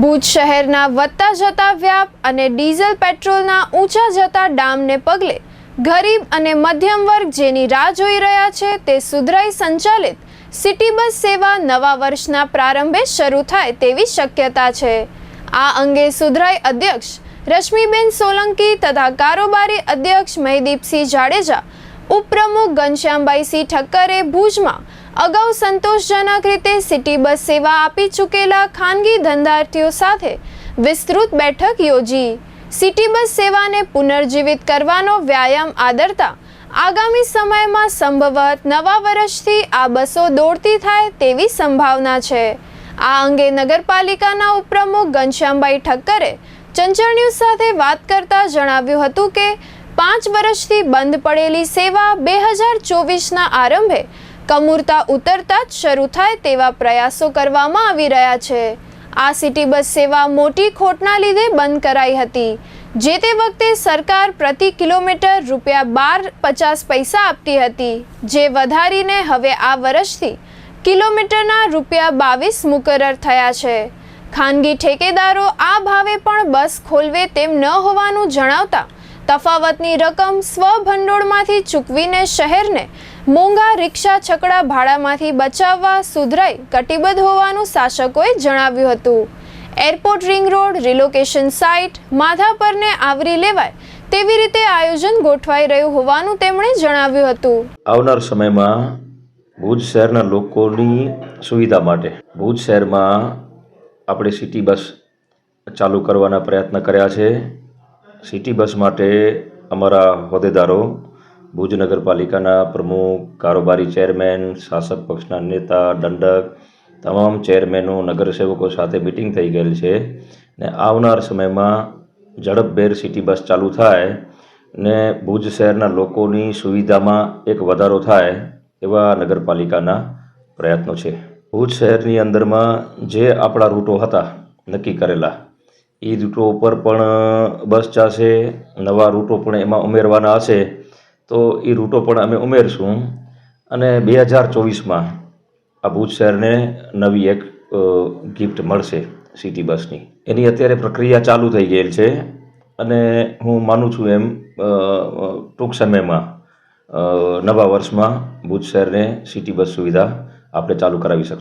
ભુજ શહેરના વધતા જતા વ્યાપ અને ડીઝલ પેટ્રોલના ઊંચા જતા ડામને પગલે ગરીબ અને મધ્યમ વર્ગ જેની રાહ જોઈ રહ્યા છે તે સુધરાઈ સંચાલિત સિટી બસ સેવા નવા વર્ષના પ્રારંભે શરૂ થાય તેવી શક્યતા છે. આ અંગે સુધરાઈ અધ્યક્ષ રશ્મિબેન સોલંકી તથા કારોબારી અધ્યક્ષ મહિદીપસિંહ જાડેજા ઉપપ્રમુખ ઘનશ્યામભાઈસિંહ ઠક્કરે ભુજમાં અગાઉ સંતોષજનક રીતે સિટી બસ સેવા આપી ચૂકેલા ખાનગી ધંધાર્થીઓ સાથે વિસ્તૃત બેઠક યોજી. સિટી બસ સેવાને પુનર્જીવિત કરવાનો વ્યાયામ આદરતા આગામી સમયમાં સંભવત નવા વર્ષથી આ બસો દોડતી થાય તેવી સંભાવના છે. આ અંગે નગરપાલિકાના ઉપપ્રમુખ ઘનશ્યામભાઈ ઠક્કરે ચંચળ ન્યૂઝ સાથે વાત કરતા જણાવ્યું હતું કે, પાંચ વર્ષથી બંધ પડેલી સેવા બે હજાર ચોવીસના આરંભે કમૂરતા ઉતરતા જ શરૂ થાય તેવા પ્રયાસો કરવામાં આવી રહ્યા છે. આ સિટી બસ સેવા મોટી ખોટના લીધે બંધ કરાઈ હતી. જે તે વખતે સરકાર પ્રતિ કિલોમીટર રૂપિયા બાર પચાસ પૈસા આપતી હતી. જે વધારીને હવે આ વર્ષથી કિલોમીટરના રૂપિયા બાવીસ મુકરર થયા છે. ખાનગી ઠેકેદારો આ ભાવે પણ બસ ખોલવે તેમ ન હોવાનું જણાવતા તફાવતની રકમ સ્વભંડોળમાંથી ચૂકવીને શહેરને મોંઘા રિક્ષા છકડા ભાડામાંથી બચાવવા સુધરાઈ કટિબદ્ધ હોવાનું શાસકોએ જણાવ્યું હતું. Airport ring road, relocation site, માધાપરને આવરી લેવાય તેવી રીતે આયોજન ગોઠવાઈ રહ્યું હોવાનું તેમણે જણાવ્યું હતું. આવનાર સમયમાં ભુજ શહેરના લોકોની સુવિધા માટે ભુજ શહેરમાં આપણે સિટી બસ ચાલુ કરવાના પ્રયત્ન કર્યા છે. સિટી બસ માટે અમારા હોદ્દેદારો, ભુજ નગરપાલિકાના પ્રમુખ, કારોબારી ચેરમેન, શાસક પક્ષના નેતા, દંડક, તમામ ચેરમેનો, નગરસેવકો સાથે મિટિંગ થઈ ગયેલ છે ને આવનાર સમયમાં ઝડપભેર સિટી બસ ચાલુ થાય ને ભુજ શહેરના લોકોની સુવિધામાં એક વધારો થાય એવા નગરપાલિકાના પ્રયત્નો છે. ભુજ શહેરની અંદરમાં જે આપણા રૂટો હતા નક્કી કરેલા એ રૂટો ઉપર પણ બસ ચાલશે, નવા રૂટો પણ એમાં ઉમેરવાના હશે. તો એ રૂટો પણ અમે ઉમેરશું. અને બે હજાર ચોવીસમાં આ ભુજ શહેરને નવી એક ગિફ્ટ મળશે સિટી બસની. એની અત્યારે પ્રક્રિયા ચાલુ થઈ ગયેલ છે. અને હું માનું છું એમ ટૂંક સમયમાં નવા વર્ષમાં ભુજ શહેરને સિટી બસ સુવિધા આપણે ચાલુ કરાવી શકીશું.